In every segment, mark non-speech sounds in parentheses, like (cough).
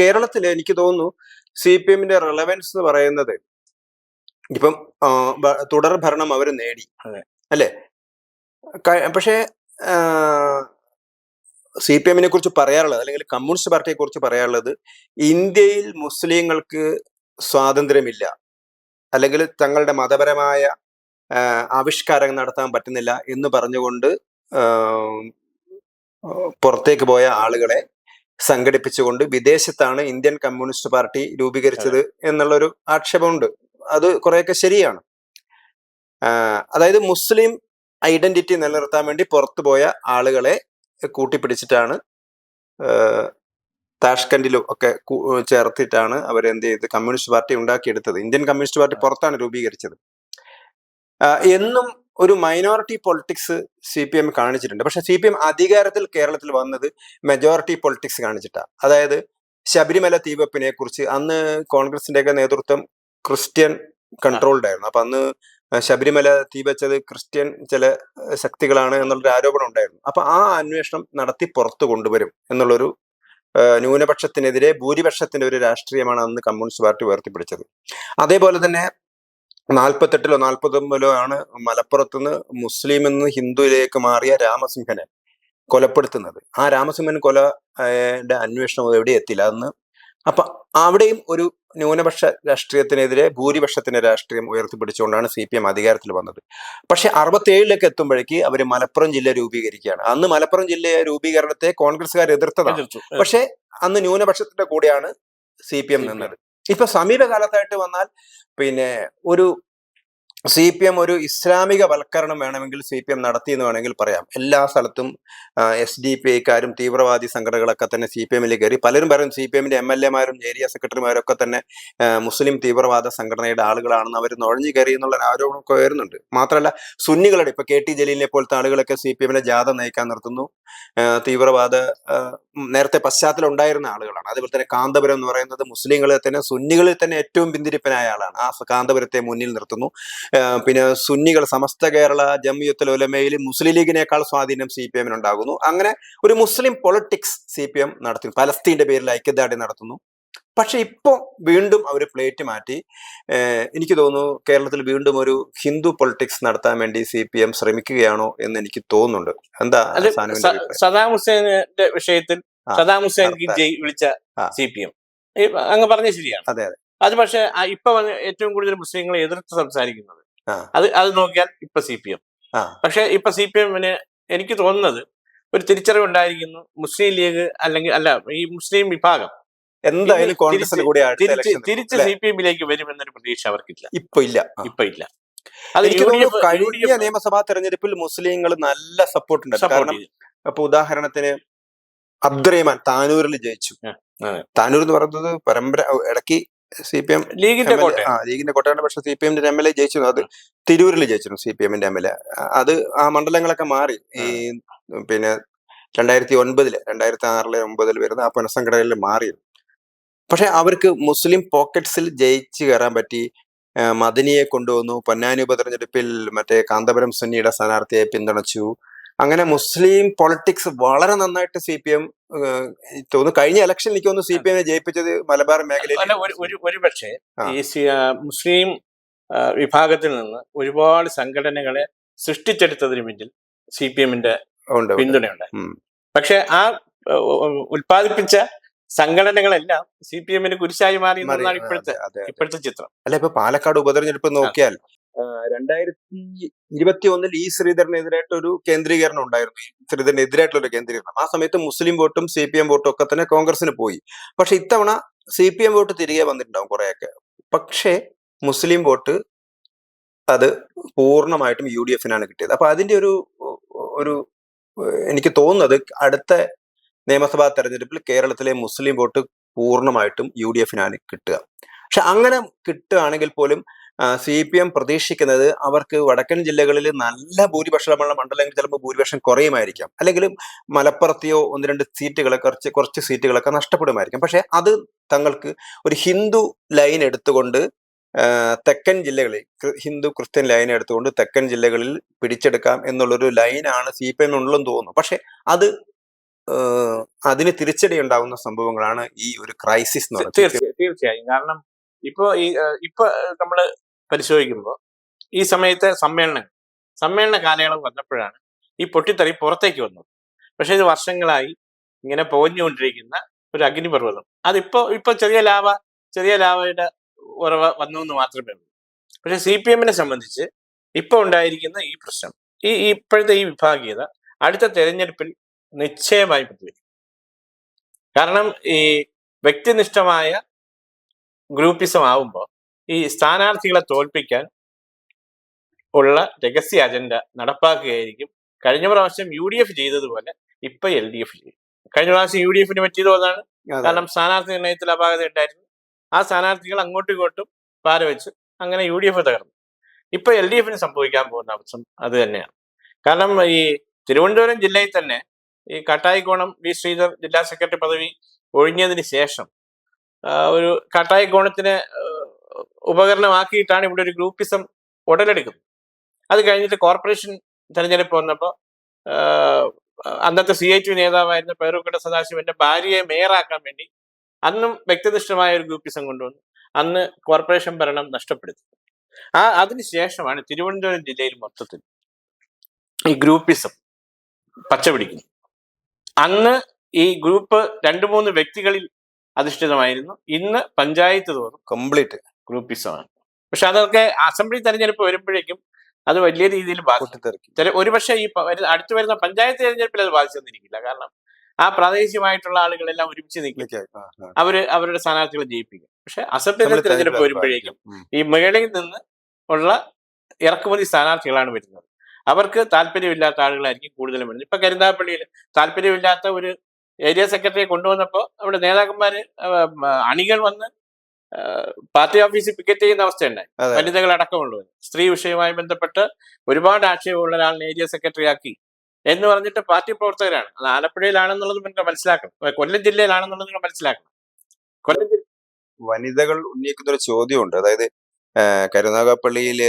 കേരളത്തിൽ എനിക്ക് തോന്നുന്നു സി പി എമ്മിന്റെ റെലവൻസ് എന്ന് പറയുന്നത് ഇപ്പം തുടർ ഭരണം അവർ നേടി. അല്ലെ? പക്ഷേ സി പി എമ്മിനെ കുറിച്ച് പറയാറുള്ളത് അല്ലെങ്കിൽ കമ്മ്യൂണിസ്റ്റ് പാർട്ടിയെ കുറിച്ച് പറയാറുള്ളത് ഇന്ത്യയിൽ മുസ്ലിങ്ങൾക്ക് സ്വാതന്ത്ര്യമില്ല. അല്ലെങ്കിൽ തങ്ങളുടെ മതപരമായ ആവിഷ്കാരങ്ങൾ നടത്താൻ പറ്റുന്നില്ല എന്ന് പറഞ്ഞുകൊണ്ട് പുറത്തേക്ക് പോയ ആളുകളെ സംഘടിപ്പിച്ചുകൊണ്ട് വിദേശത്താണ് ഇന്ത്യൻ കമ്മ്യൂണിസ്റ്റ് പാർട്ടി രൂപീകരിച്ചത് എന്നുള്ളൊരു ആക്ഷേപമുണ്ട്. അത് കുറെയൊക്കെ ശരിയാണ്. അതായത് മുസ്ലിം ഐഡന്റിറ്റി നിലനിർത്താൻ വേണ്ടി പുറത്തു പോയ ആളുകളെ കൂട്ടിപ്പിടിച്ചിട്ടാണ് താഷ്കണ്ടിലും ഒക്കെ ചേർത്തിട്ടാണ് അവർ എന്ത് ചെയ്ത് കമ്മ്യൂണിസ്റ്റ് പാർട്ടി ഉണ്ടാക്കിയെടുത്തത്. ഇന്ത്യൻ കമ്മ്യൂണിസ്റ്റ് പാർട്ടി പുറത്താണ് രൂപീകരിച്ചത്. എന്നും ഒരു minority politics C P M കാണിച്ചിട്ടുണ്ട്. പക്ഷെ സി പി എം അധികാരത്തിൽ കേരളത്തിൽ വന്നത് മെജോറിറ്റി പൊളിറ്റിക്സ് കാണിച്ചിട്ടാണ് അതായത് ശബരിമല തീവപ്പിനെ കുറിച്ച് അന്ന് കോൺഗ്രസിന്റെയൊക്കെ നേതൃത്വം ക്രിസ്ത്യൻ കൺട്രോൾഡ് ആയിരുന്നു. അപ്പൊ അന്ന് ശബരിമല തീവച്ചത് ക്രിസ്ത്യൻ ചില ശക്തികളാണ് എന്നുള്ളൊരു ആരോപണം ഉണ്ടായിരുന്നു. അപ്പൊ ആ അന്വേഷണം നടത്തി പുറത്തു കൊണ്ടുവരും എന്നുള്ളൊരു ന്യൂനപക്ഷത്തിനെതിരെ ഭൂരിപക്ഷത്തിന്റെ ഒരു രാഷ്ട്രീയമാണ് അന്ന് കമ്മ്യൂണിസ്റ്റ് പാർട്ടി ഉയർത്തിപ്പിടിച്ചത്. അതേപോലെ തന്നെ നാൽപ്പത്തെട്ടിലോ നാൽപ്പത്തൊമ്പതിലോ ആണ് മലപ്പുറത്തുനിന്ന് മുസ്ലിം എന്ന് ഹിന്ദുവിലേക്ക് മാറിയ രാമസിംഹനെ കൊലപ്പെടുത്തുന്നത്. ആ രാമസിംഹൻ കൊല അന്വേഷണം എവിടെ എത്തില്ല അന്ന് അപ്പൊ അവിടെയും ഒരു ന്യൂനപക്ഷ രാഷ്ട്രീയത്തിനെതിരെ ഭൂരിപക്ഷത്തിന്റെ രാഷ്ട്രീയം ഉയർത്തിപ്പിടിച്ചുകൊണ്ടാണ് സി പി എം അധികാരത്തിൽ വന്നത്. പക്ഷെ അറുപത്തേഴിലേക്ക് എത്തുമ്പോഴേക്ക് അവർ മലപ്പുറം ജില്ല രൂപീകരിക്കുകയാണ്. അന്ന് മലപ്പുറം ജില്ല രൂപീകരണത്തെ കോൺഗ്രസ്സുകാർ എതിർത്തതാണ്. എതിർത്തു. പക്ഷെ അന്ന് ന്യൂനപക്ഷത്തിന്റെ കൂടെയാണ് സി പി എം നിന്നത്. ഇപ്പൊ സമീപകാലത്തായിട്ട് വന്നാൽ പിന്നെ ഒരു സി പി എം ഒരു ഇസ്ലാമിക വൽക്കരണം വേണമെങ്കിൽ സി പി എം നടത്തി എന്ന് വേണമെങ്കിൽ പറയാം. എല്ലാ സ്ഥലത്തും എസ് ഡി പി ഐക്കാരും തീവ്രവാദി സംഘടനകളൊക്കെ തന്നെ സി പി എമ്മിൽ കയറി പലരും പറയും സി പി എമ്മിന്റെ എം എൽ എമാരും ഏരിയ സെക്രട്ടറിമാരും ഒക്കെ തന്നെ മുസ്ലിം തീവ്രവാദ സംഘടനയുടെ ആളുകളാണെന്ന് അവർ നുഴഞ്ഞു കയറി എന്നുള്ള ആരോപണമൊക്കെ വരുന്നുണ്ട്. മാത്രമല്ല സുന്നികളുടെ ഇപ്പൊ കെ ടി ജലീലിനെ പോലത്തെ ആളുകളൊക്കെ സി പി എമ്മിനെ ജാഥ നയിക്കാൻ നിർത്തുന്നു. തീവ്രവാദ നേരത്തെ പശ്ചാത്തലം ഉണ്ടായിരുന്ന ആളുകളാണ്. അതുപോലെ തന്നെ കാന്തപുരം എന്ന് പറയുന്നത് മുസ്ലിങ്ങളിൽ തന്നെ സുന്നികളിൽ തന്നെ ഏറ്റവും പിന്തിരിപ്പനായ ആളാണ്. ആ കാന്തപുരത്തെ മുന്നിൽ നിർത്തുന്നു. പിന്നെ സുന്നികൾ സമസ്ത കേരള ജമിയത്തുൽ ഉലമയിൽ മുസ്ലിം ലീഗിനേക്കാൾ സ്വാധീനം സി പി എമ്മിനുണ്ടാകുന്നു. അങ്ങനെ ഒരു മുസ്ലിം പൊളിറ്റിക്സ് സി പി എം നടത്തുന്നു പലസ്തീന്റെ പേരിൽ ഐക്യദാർഢ്യം നടത്തുന്നു. പക്ഷെ ഇപ്പോൾ വീണ്ടും അവർ പ്ലേറ്റ് മാറ്റി. എനിക്ക് തോന്നുന്നു കേരളത്തിൽ വീണ്ടും ഒരു ഹിന്ദു പൊളിറ്റിക്സ് നടത്താൻ വേണ്ടി സി പി എം ശ്രമിക്കുകയാണോ എന്ന് എനിക്ക് തോന്നുന്നുണ്ട്. എന്താ സദാം ഹുസൈന്റെ വിഷയത്തിൽ സദാം ഹുസൈൻ ജയ് വിളിച്ച. സി പി എം അങ്ങ് പറഞ്ഞ ശരിയാണ്. അതെ അതെ. അത് പക്ഷെ ഇപ്പൊ ഏറ്റവും കൂടുതൽ മുസ്ലിങ്ങളെ എതിർത്ത് സംസാരിക്കുന്നത്. അത് അത് നോക്കിയാൽ ഇപ്പൊ സി പി എം പക്ഷെ ഇപ്പൊ സി പി എമ്മിന് എനിക്ക് തോന്നുന്നത് ഒരു തിരിച്ചറിവ് ഉണ്ടായിരിക്കുന്നു. മുസ്ലിം ലീഗ് അല്ലെങ്കിൽ അല്ല ഈ മുസ്ലിം വിഭാഗം എന്തായാലും കോൺഗ്രസിന് കൂടി തിരിച്ച് സി പി എമ്മിലേക്ക് വരുമെന്നൊരു പ്രതീക്ഷ അവർക്കില്ല. ഇപ്പൊ ഇല്ല. ഇപ്പൊ ഇല്ല. അത് എനിക്ക് തോന്നുന്നു കഴിഞ്ഞ നിയമസഭാ തെരഞ്ഞെടുപ്പിൽ മുസ്ലിങ്ങൾ നല്ല സപ്പോർട്ട് ഉണ്ട്. കാരണം അപ്പൊ ഉദാഹരണത്തിന് അബ്ദുറഹ്മാൻ താനൂരിൽ ജയിച്ചു. താനൂർ എന്ന് പറയുന്നത് പരമ്പര ഇടയ്ക്ക് സി പി എം ലീഗിന്റെ ആ ലീഗിന്റെ കോട്ടയാണ്. പക്ഷെ സി പി എമ്മിന്റെ എം എൽ എ ജയിച്ചു അത് തിരൂരിൽ ജയിച്ചിരുന്നു സി പി എമ്മിന്റെ എം എൽ എ. അത് ആ മണ്ഡലങ്ങളൊക്കെ മാറി. ഈ പിന്നെ രണ്ടായിരത്തി ഒൻപതിൽ രണ്ടായിരത്തി ആറിലെ ഒമ്പതിൽ വരുന്ന ആ പുനഃസംഘടനയിൽ മാറി പക്ഷെ അവർക്ക് മുസ്ലിം പോക്കറ്റ്സിൽ ജയിച്ചു കയറാൻ പറ്റി. മദനിയെ കൊണ്ടുവന്നു. പൊന്നാനി ഉപതെരഞ്ഞെടുപ്പിൽ മറ്റേ കാന്തപുരം സുന്നിയുടെ സ്ഥാനാർത്ഥിയെ പിന്തുണച്ചു. അങ്ങനെ മുസ്ലിം പൊളിറ്റിക്സ് വളരെ നന്നായിട്ട് സി പി എം തോന്നുന്നു. കഴിഞ്ഞ ഇലക്ഷൻ എനിക്ക് തോന്നുന്നു സി പി എമ്മിനെ ജയിപ്പിച്ചത് മലബാർ മേഖലയിൽ ഒരു പക്ഷേ ഈ മുസ്ലിം വിഭാഗത്തിൽ നിന്ന് ഒരുപാട് സംഘടനകളെ സൃഷ്ടിച്ചെടുത്തതിന് പിന്നിൽ സി പി എമ്മിന്റെ. പിന്തുണയുണ്ട്. പക്ഷെ ആ ഉൽപ്പാദിപ്പിച്ച സംഘടനകളെല്ലാം സി പി എമ്മിന് കുരിശായി മാറി എന്നാണ് ഇപ്പോഴത്തെ. ഇപ്പോഴത്തെ ചിത്രം. അല്ല ഇപ്പൊ പാലക്കാട് ഉപതെരഞ്ഞെടുപ്പ് നോക്കിയാൽ രണ്ടായിരത്തി ഇരുപത്തി ഒന്നിൽ ഈ ശ്രീധരനെതിരായിട്ട് ഒരു കേന്ദ്രീകരണം ഉണ്ടായിരുന്നു. ശ്രീധരനെതിരായിട്ടുള്ള ഒരു കേന്ദ്രീകരണം. ആ സമയത്ത് മുസ്ലിം വോട്ടും സി പി എം വോട്ടും ഒക്കെ തന്നെ കോൺഗ്രസിന് പോയി. പക്ഷെ ഇത്തവണ സി പി എം വോട്ട് തിരികെ വന്നിട്ടുണ്ടാവും കുറെയൊക്കെ. പക്ഷേ മുസ്ലിം വോട്ട് അത് പൂർണമായിട്ടും യു ഡി എഫിനാണ് കിട്ടിയത്. അപ്പൊ അതിന്റെ ഒരു ഒരു എനിക്ക് തോന്നുന്നത് അടുത്ത നിയമസഭാ തെരഞ്ഞെടുപ്പിൽ കേരളത്തിലെ മുസ്ലിം വോട്ട് പൂർണമായിട്ടും യു ഡി എഫിനാണ് കിട്ടുക. പക്ഷെ അങ്ങനെ കിട്ടുകയാണെങ്കിൽ പോലും സി പി എം പ്രതീക്ഷിക്കുന്നത് അവർക്ക് വടക്കൻ ജില്ലകളിൽ നല്ല ഭൂരിപക്ഷമുള്ള മണ്ഡലങ്ങൾ ചിലപ്പോൾ ഭൂരിപക്ഷം കുറയുമായിരിക്കാം. അല്ലെങ്കിൽ മലപ്പുറത്തെയോ ഒന്ന് രണ്ട് സീറ്റുകളെ കുറച്ച് കുറച്ച് സീറ്റുകളൊക്കെ നഷ്ടപ്പെടുമായിരിക്കും. പക്ഷെ അത് തങ്ങൾക്ക് ഒരു ഹിന്ദു ലൈൻ എടുത്തുകൊണ്ട് തെക്കൻ ജില്ലകളിൽ ഹിന്ദു ക്രിസ്ത്യൻ ലൈൻ എടുത്തുകൊണ്ട് തെക്കൻ ജില്ലകളിൽ പിടിച്ചെടുക്കാം എന്നുള്ളൊരു ലൈനാണ് സി പി എം തോന്നുന്നു. പക്ഷെ അത് അതിന് തിരിച്ചടി ഉണ്ടാകുന്ന സംഭവങ്ങളാണ് ഈ ഒരു ക്രൈസിസ് എന്ന് പറയുന്നത് തീർച്ചയായും കാരണം ഇപ്പോ ഈ ഇപ്പൊ നമ്മൾ പരിശോധിക്കുമ്പോൾ ഈ സമയത്തെ സമ്മേളനങ്ങൾ സമ്മേളന കാലയളവ് വന്നപ്പോഴാണ് ഈ പൊട്ടിത്തെറി പുറത്തേക്ക് വന്നത്. പക്ഷേ ഇത് വർഷങ്ങളായി ഇങ്ങനെ പോഞ്ഞുകൊണ്ടിരിക്കുന്ന ഒരു അഗ്നിപർവതം. അതിപ്പോ ഇപ്പൊ ചെറിയ ലാവ ചെറിയ ലാവയുടെ ഉറവ വന്നു എന്ന് മാത്രമേ ഉള്ളൂ. പക്ഷെ സി പി എമ്മിനെ സംബന്ധിച്ച് ഇപ്പൊ ഉണ്ടായിരിക്കുന്ന ഈ പ്രശ്നം ഈ ഇപ്പോഴത്തെ ഈ വിഭാഗീയത അടുത്ത തെരഞ്ഞെടുപ്പിൽ നിശ്ചയമായി പ്രതികരിക്കും. കാരണം ഈ വ്യക്തിനിഷ്ഠമായ ഗ്രൂപ്പിസം ആവുമ്പോൾ ഈ സ്ഥാനാർത്ഥികളെ തോൽപ്പിക്കാൻ ഉള്ള രഹസ്യ അജണ്ട നടപ്പാക്കുകയായിരിക്കും. കഴിഞ്ഞ പ്രാവശ്യം യു ഡി എഫ് ചെയ്തതുപോലെ ഇപ്പൊ എൽ ഡി എഫ് ചെയ്യും. കഴിഞ്ഞ പ്രാവശ്യം യു ഡി എഫിന് പറ്റിയത് അതാണ് കാരണം സ്ഥാനാർത്ഥി നിർണയത്തിൽ അപാകത ഉണ്ടായിരുന്നു. ആ സ്ഥാനാർത്ഥികൾ അങ്ങോട്ടും ഇങ്ങോട്ടും പാര വെച്ച് അങ്ങനെ യു ഡി എഫ് തകർന്നു. ഇപ്പൊ എൽ ഡി എഫിന് സംഭവിക്കാൻ പോകുന്ന അവസ്ഥ അത് തന്നെയാണ്. കാരണം ഈ തിരുവനന്തപുരം ജില്ലയിൽ തന്നെ ഈ കാട്ടായിക്കോണം വി ശ്രീധർ ജില്ലാ സെക്രട്ടറി പദവി ഒഴിഞ്ഞതിന് ശേഷം ഒരു കട്ടായിക്കോണത്തിന് ഉപകരണമാക്കിയിട്ടാണ് ഇവിടെ ഒരു ഗ്രൂപ്പിസം ഉടലെടുക്കുന്നത്. അത് കഴിഞ്ഞിട്ട് കോർപ്പറേഷൻ തെരഞ്ഞെടുപ്പ് വന്നപ്പോൾ അന്നത്തെ സി ഐ ടി നേതാവായിരുന്ന പേരൂക്കട്ട സദാശിവന്റെ ഭാര്യയെ മേയറാക്കാൻ വേണ്ടി അന്നും വ്യക്തിനിഷ്ഠമായ ഒരു ഗ്രൂപ്പിസം കൊണ്ടുവന്നു. അന്ന് കോർപ്പറേഷൻ ഭരണം നഷ്ടപ്പെടുത്തി. ആ അതിനുശേഷമാണ് തിരുവനന്തപുരം ജില്ലയിൽ മൊത്തത്തിൽ ഈ ഗ്രൂപ്പിസം പച്ചപിടിക്കുന്നത്. അന്ന് ഈ ഗ്രൂപ്പ് രണ്ട് മൂന്ന് വ്യക്തികളിൽ അധിഷ്ഠിതമായിരുന്നു. ഇന്ന് പഞ്ചായത്ത് തോറും കംപ്ലീറ്റ് ഗ്രൂപ്പിസമാണ് പക്ഷെ അതൊക്കെ അസംബ്ലി തെരഞ്ഞെടുപ്പ് വരുമ്പോഴേക്കും അത് വലിയ രീതിയിൽ ബാധിക്കും ചില ഒരുപക്ഷെ ഈ അടുത്തു വരുന്ന- പഞ്ചായത്ത് തെരഞ്ഞെടുപ്പിൽ അത് ബാധിച്ചെന്നിരിക്കില്ല. കാരണം ആ പ്രാദേശികമായിട്ടുള്ള ആളുകളെല്ലാം ഒരുമിച്ച് നിൽക്കും. ഇതൊക്കെ, ആ, ആ. അവർ അവരുടെ സ്ഥാനാർത്ഥികളെ ജയിപ്പിക്കും. പക്ഷെ അസംബ്ലി തെരഞ്ഞെടുപ്പ് വരുമ്പോഴേക്കും. ഈ മേളയിൽ നിന്ന് ഉള്ള ഇറക്കുമതി സ്ഥാനാർത്ഥികളാണ് വരുന്നത്. അവർക്ക് താല്പര്യമില്ലാത്ത ആളുകളായിരിക്കും കൂടുതലും വരുന്നത്. ഇപ്പൊ കരുനാഗപ്പള്ളിയിൽ താല്പര്യമില്ലാത്ത ഒരു ഏരിയ സെക്രട്ടറിയെ കൊണ്ടുവന്നപ്പോൾ അവിടെ നേതാക്കന്മാര് അണികൾ വന്ന് പാർട്ടി ഓഫീസിൽ പിക്കറ്റ് ചെയ്യുന്ന അവസ്ഥയുണ്ടായി. വനിതകൾ അടക്കമുള്ളവർ സ്ത്രീ വിഷയവുമായി ബന്ധപ്പെട്ട് ഒരുപാട് ആക്ഷേപമുള്ള ഒരാളിനെ ഏരിയ സെക്രട്ടറി ആക്കി എന്ന് പറഞ്ഞിട്ട് പാർട്ടി പ്രവർത്തകരാണ്. അത് ആലപ്പുഴയിലാണെന്നുള്ളത് നിങ്ങൾ മനസ്സിലാക്കണം. കൊല്ലം ജില്ലയിലാണെന്നുള്ളത് നിങ്ങൾ മനസ്സിലാക്കണം. കൊല്ലം ജില്ല വനിതകൾ ഉന്നയിക്കുന്ന ഒരു ചോദ്യമുണ്ട്. അതായത് കരുനാഗപ്പള്ളിയിൽ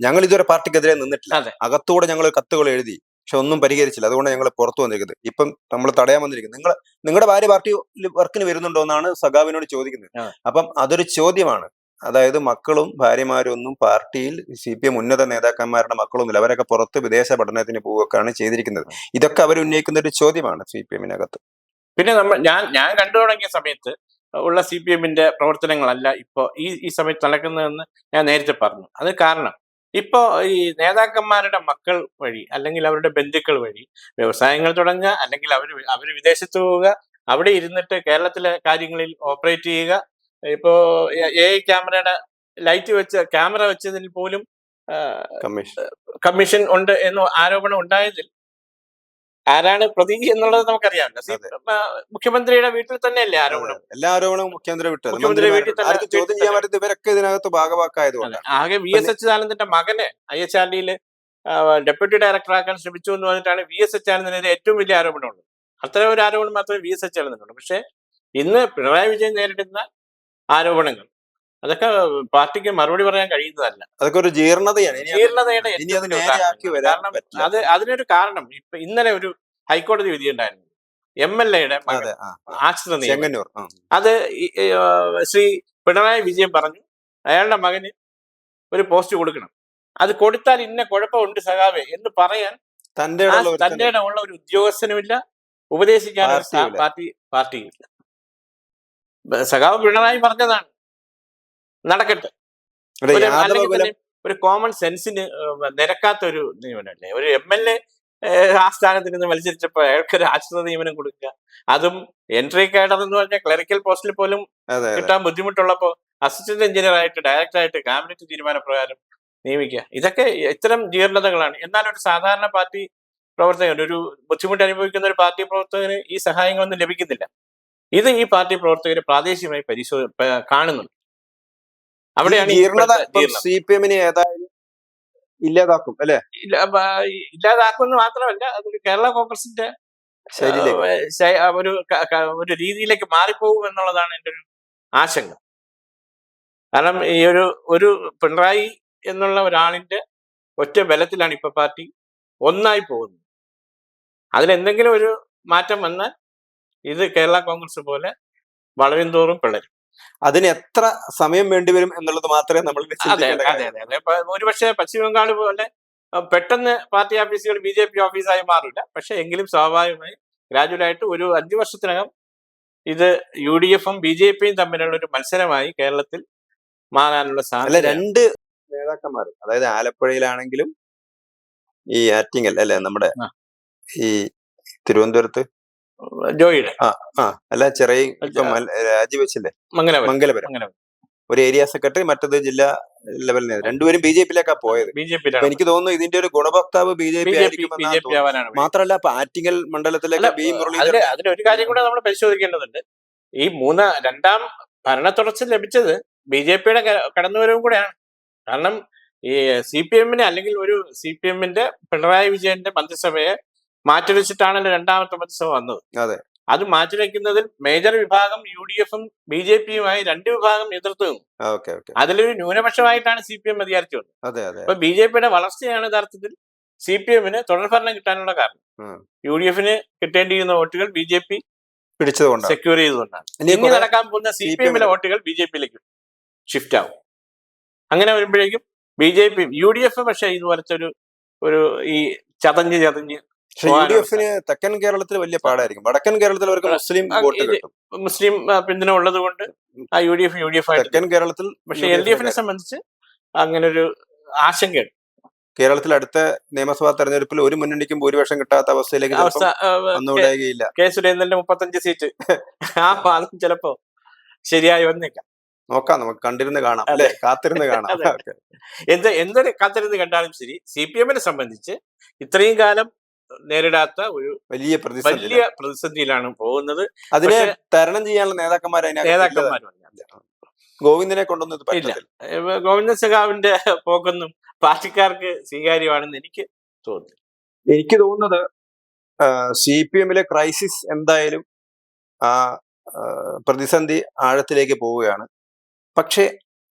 ഞങ്ങൾ ഇതുവരെ പാർട്ടിക്കെതിരെ നിന്നിട്ടില്ല. അകത്തൂടെ ഞങ്ങൾ കത്തുകൾ എഴുതി പക്ഷെ ഒന്നും പരിഹരിച്ചില്ല. അതുകൊണ്ട് ഞങ്ങൾ പുറത്തു വന്നിരിക്കുന്നത്. ഇപ്പം നമ്മൾ തടയാൻ വന്നിരിക്കുന്നത്. നിങ്ങൾ നിങ്ങളുടെ ഭാര്യ പാർട്ടി വർക്കിന് വരുന്നുണ്ടോ എന്നാണ് സഖാവിനോട് ചോദിക്കുന്നത്. അപ്പം അതൊരു ചോദ്യമാണ്. അതായത് മക്കളും ഭാര്യമാരും ഒന്നും പാർട്ടിയിൽ സി പി എം ഉന്നത നേതാക്കന്മാരുടെ മക്കളൊന്നുമില്ല അവരൊക്കെ പുറത്ത് വിദേശ പഠനത്തിന് പോവുകയൊക്കെയാണ് ചെയ്തിരിക്കുന്നത്. ഇതൊക്കെ അവർ ഉന്നയിക്കുന്ന ഒരു ചോദ്യമാണ് സി പി എമ്മിനകത്ത് പിന്നെ നമ്മൾ ഞാൻ ഞാൻ കണ്ടു തുടങ്ങിയ സമയത്ത് ഉള്ള സി പി എമ്മിന്റെ പ്രവർത്തനങ്ങളല്ല ഇപ്പോ ഈ ഈ സമയത്ത് നടക്കുന്നതെന്ന് ഞാൻ നേരത്തെ പറഞ്ഞു. അത് കാരണം ഇപ്പോ ഈ നേതാക്കന്മാരുടെ മക്കൾ വഴി അല്ലെങ്കിൽ അവരുടെ ബന്ധുക്കൾ വഴി വ്യവസായങ്ങൾ തുടങ്ങുക അല്ലെങ്കിൽ അവർ അവർ വിദേശത്ത് പോവുക അവിടെ ഇരുന്നിട്ട് കേരളത്തിലെ കാര്യങ്ങളിൽ ഓപ്പറേറ്റ് ചെയ്യുക. ഇപ്പോ എ ഐ ക്യാമറയുടെ ലൈറ്റ് വെച്ച് ക്യാമറ വെച്ചതിൽ പോലും കമ്മീഷൻ. കമ്മീഷൻ ഉണ്ട് എന്ന് ആരോപണം ഉണ്ടായതിൽ ആരാണ് പ്രതി എന്നുള്ളത് നമുക്കറിയാം മുഖ്യമന്ത്രിയുടെ വീട്ടിൽ തന്നെയല്ലേ ആരോപണം? എല്ലാ ആരോപണവും മുഖ്യമന്ത്രി മുഖ്യമന്ത്രി വീട്ടിൽ തന്നെ- ചോദ്യം വീട്ടിൽ ചെയ്യാൻ. പറ്റുന്ന ഇവരൊക്കെ ഇതിനകത്ത് ഭാഗവാക്കായതുകൊണ്ട് ആകെ വി എസ് അച്യുതാനന്ദന്റെ മകനെ ഐ എച്ച് ആർ ഡിയിൽ ഡെപ്യൂട്ടി ഡയറക്ടറാക്കാൻ ശ്രമിച്ചു എന്ന് പറഞ്ഞിട്ടാണ് വി എസ് അച്യുതാനന്ദനെതിരെ ഏറ്റവും വലിയ ആരോപണമുള്ളത്. അത്തരം ഒരു ആരോപണം മാത്രമേ വി എസ് അച്യുതാനന്ദനുള്ളൂ പക്ഷേ ഇന്ന് പിണറായി വിജയൻ നേരിടുന്ന ആരോപണങ്ങൾ അതൊക്കെ പാർട്ടിക്ക് മറുപടി പറയാൻ കഴിയുന്നതല്ല. അതൊക്കെ ഒരു ജീർണതയാണ്. ജീർണതയുടെ കാരണം. അത് അതിനൊരു കാരണം. ഇപ്പൊ ഇന്നലെ ഒരു ഹൈക്കോടതി വിധി ഉണ്ടായിരുന്നു. എം എൽ എയുടെ ആശ്രിത ചെങ്ങന്നൂർ അത് ശ്രീ പിണറായി വിജയൻ പറഞ്ഞു അയാളുടെ മകന് ഒരു പോസ്റ്റ് കൊടുക്കണം. അത് കൊടുത്താൽ ഇന്ന കുഴപ്പമുണ്ട് സഖാവേ എന്ന് പറയാൻ തന്റെ തന്റെ ഉള്ള ഒരു ഉദ്യോഗസ്ഥനുമില്ല. ഉപദേശിക്കാൻ പാർട്ടി പാർട്ടിയില്ല സഖാവ് പിണറായി പറഞ്ഞതാണ്. നടക്കട്ടെ. ഒരു കോമൺ സെൻസിന് നിരക്കാത്ത ഒരു നിയമനമല്ലേ ഒരു എം എൽ എ ആ സ്ഥാനത്ത് നിന്ന് മത്സരിച്ചപ്പോൾ അയാൾക്ക് ഒരു ആശ്രിത നിയമനം കൊടുക്കുക. അതും എൻട്രി കാഡർ എന്ന് പറഞ്ഞാൽ ക്ലറിക്കൽ പോസ്റ്റിൽ പോലും കിട്ടാൻ ബുദ്ധിമുട്ടുള്ളപ്പോൾ അസിസ്റ്റന്റ് എഞ്ചിനീയർ ആയിട്ട് ഡയറക്ടർ ആയിട്ട് ക്യാബിനറ്റ് തീരുമാനപ്രകാരം നിയമിക്കുക. ഇതൊക്കെ ഇത്തരം ജീർണതകളാണ് എന്നാൽ ഒരു സാധാരണ പാർട്ടി പ്രവർത്തകൻ ഒരു ബുദ്ധിമുട്ട് അനുഭവിക്കുന്ന ഒരു പാർട്ടി പ്രവർത്തകന് ഈ സഹായങ്ങളൊന്നും ലഭിക്കുന്നില്ല. ഇത് ഈ പാർട്ടി പ്രവർത്തകർ പ്രാദേശികമായി പരിശോ പ- കാണുന്നുണ്ട്. അവിടെയാണ് ജീർണത. സി പി എമ്മിനെ ഏതായാലും ഇല്ലാതാക്കും അല്ലെ? ഇല്ലാതാക്കും മാത്രമല്ല അതൊരു കേരള കോൺഗ്രസിന്റെ ഒരു ഒരു രീതിയിലേക്ക് മാറിപ്പോകും എന്നുള്ളതാണ് എന്റെ ഒരു ആശങ്ക. കാരണം ഈ ഒരു ഒരു പിണറായി എന്നുള്ള ഒരാളിന്റെ ഒറ്റ ബലത്തിലാണ് ഇപ്പൊ പാർട്ടി ഒന്നായി പോകുന്നത്. അതിലെന്തെങ്കിലും ഒരു മാറ്റം വന്നാൽ ഇത് കേരള കോൺഗ്രസ് പോലെ വളരും തോറും പിളരും. അതിന് എത്ര സമയം വേണ്ടിവരും എന്നുള്ളത് മാത്രമേ നമ്മൾ അതെ അതെ അതെ ഒരുപക്ഷെ പശ്ചിമ ബംഗാൾ പോലെ പെട്ടെന്ന് പാർട്ടി ഓഫീസുകൾ ബി ജെ പി ഓഫീസായി മാറില്ല പക്ഷെ എങ്കിലും സ്വാഭാവികമായി ഗ്രാജുവലായിട്ട് ഒരു അഞ്ചു വർഷത്തിനകം ഇത് യു ഡി എഫും ബി ജെ പിയും തമ്മിലുള്ള ഒരു മത്സരമായി കേരളത്തിൽ മാറാനുള്ള സാധ്യത രണ്ട് നേതാക്കന്മാർ അതായത് ആലപ്പുഴയിലാണെങ്കിലും ഈ ആറ്റിങ്ങൽ അല്ലെ നമ്മുടെ ഈ തിരുവനന്തപുരത്ത് ജോയിയുടെ. ആ അല്ല ചെറിയ ഇപ്പൊ രാജിവെച്ചില്ലേ? മംഗലപുരം. മംഗലപുരം. ഒരു ഏരിയ സെക്രട്ടറി മറ്റത് ജില്ലാ ലെവലിൽ രണ്ടുപേരും ബി ജെ പിയിലേക്കാ പോയത്. ബി ജെ പി എനിക്ക് തോന്നുന്നു ഇതിന്റെ ഒരു ഗുണഭോക്താവ് ബി ജെ പി മാത്രല്ല അപ്പൊ ആറ്റിങ്ങൽ മണ്ഡലത്തിലേക്ക് ബി മുരളി മുരളീധരൻ ഒരു കാര്യം കൂടെ നമ്മൾ പരിശോധിക്കേണ്ടതുണ്ട്. ഈ മൂന്ന് രണ്ടാം ഭരണ തുടർച്ച ലഭിച്ചത് ബി ജെ പിയുടെ കടന്നുവരവും കൂടെയാണ്. കാരണം ഈ സി പി എമ്മിനെ അല്ലെങ്കിൽ ഒരു സി പി എമ്മിന്റെ പിണറായി വിജയന്റെ മന്ത്രിസഭയെ മാറ്റിവെച്ചിട്ടാണല്ലോ രണ്ടാമത്തെ മന്ത്രിസഭ വന്നത്. അതെ. അത് മാറ്റിവെക്കുന്നതിൽ മേജർ വിഭാഗം യു ഡി എഫും ബി ജെ പിയുമായി രണ്ട് വിഭാഗം എതിർത്തു അതിലൊരു ന്യൂനപക്ഷമായിട്ടാണ് സി പി എം അധികാരത്തിൽ വന്നത് അപ്പൊ ബി ജെ പിയുടെ വളർച്ചയാണ് യഥാർത്ഥത്തിൽ സി പി എമ്മിന് തുടർഭരണം കിട്ടാനുള്ള കാരണം. യു ഡി എഫിന് കിട്ടേണ്ടിയിരുന്ന വോട്ടുകൾ ബി ജെ പി പിടിച്ചതുകൊണ്ട് സെക്യൂർ ചെയ്തുകൊണ്ടാണ്. ഇനി നടക്കാൻ പോകുന്ന സി പി എമ്മിലെ വോട്ടുകൾ ബി ജെ പിയിലേക്ക് ഷിഫ്റ്റ് ആവും. അങ്ങനെ വരുമ്പോഴേക്കും B J P U D F പക്ഷേ ഇതുപോലത്തെ ഒരു ഒരു ഈ ചതഞ്ഞ് ചതഞ്ഞ് യു ഡി എഫിന് തെക്കൻ കേരളത്തിൽ വലിയ പാടായിരിക്കും. വടക്കൻ കേരളത്തിൽ അവർക്ക് മുസ്ലിം വോട്ട് കിട്ടും. മുസ്ലിം പിന്തുണ ഉള്ളത് കൊണ്ട് ആ U D F U D F തെക്കൻ കേരളത്തിൽ പക്ഷെ എൽ ഡി എഫിനെ സംബന്ധിച്ച് അങ്ങനെ ഒരു ആശങ്കയുണ്ട്. കേരളത്തിൽ അടുത്ത നിയമസഭാ തെരഞ്ഞെടുപ്പിൽ ഒരു മുന്നണിക്കും ഭൂരിപക്ഷം കിട്ടാത്ത അവസ്ഥയിലേക്ക് വന്നുകൂടായികയില്ല കെ സുരേന്ദ്രന്റെ മുപ്പത്തഞ്ച് സീറ്റ്. ആ പാദം ചിലപ്പോ ശരിയായി വന്നേക്കാം. നോക്കാം നമുക്ക് കണ്ടിരുന്ന് കാണാം. അല്ലെ? കാത്തിരുന്ന് (laughs) കാണാം. എന്ത് എന്തൊരു കാത്തിരുന്ന് കണ്ടാലും ശരി സി പി എമ്മിനെ സംബന്ധിച്ച് ഇത്രയും കാലം നേരിടാത്ത ഒരു വലിയ പ്രതിസന്ധി വലിയ പ്രതിസന്ധിയിലാണ് പോകുന്നത്. അതിനെ തരണം ചെയ്യാനുള്ള നേതാക്കന്മാർ അതിനകത്ത് നേതാക്കന്മാർ ഗോവിന്ദനെ കൊണ്ടൊന്നും പറ്റില്ല ഇല്ല. ഗോവിന്ദ സഖാവിന്റെ പോക്കൊന്നും പാർട്ടിക്കാർക്ക് സ്വീകാര്യമാണെന്ന് എനിക്ക് തോന്നുന്നു എനിക്ക് തോന്നുന്നത് സി പി എമ്മിലെ ക്രൈസിസ് എന്തായാലും ആ, പ്രതിസന്ധി ആഴത്തിലേക്ക് പോവുകയാണ്. പക്ഷേ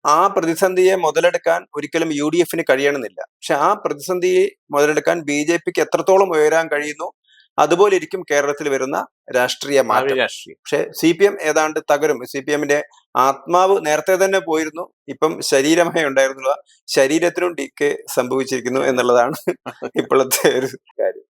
ആ പ്രതിസന്ധിയെ മുതലെടുക്കാൻ ഒരിക്കലും യു ഡി എഫിന് കഴിയണമെന്നില്ല. പക്ഷെ ആ പ്രതിസന്ധിയെ മുതലെടുക്കാൻ ബി ജെ പിക്ക് എത്രത്തോളം ഉയരാൻ കഴിയുന്നു അതുപോലെ ഇരിക്കും കേരളത്തിൽ വരുന്ന രാഷ്ട്രീയ മാറ്റം. രാഷ്ട്രീയം. പക്ഷെ സി പി എം ഏതാണ്ട് തകരും. സി പി എമ്മിന്റെ ആത്മാവ് നേരത്തെ തന്നെ പോയിരുന്നു ഇപ്പം ശരീരമേ ഉണ്ടായിരുന്നുള്ള ശരീരത്തിനും കെ സംഭവിച്ചിരിക്കുന്നു എന്നുള്ളതാണ് (laughs) ഇപ്പോഴത്തെ ഒരു കാര്യം.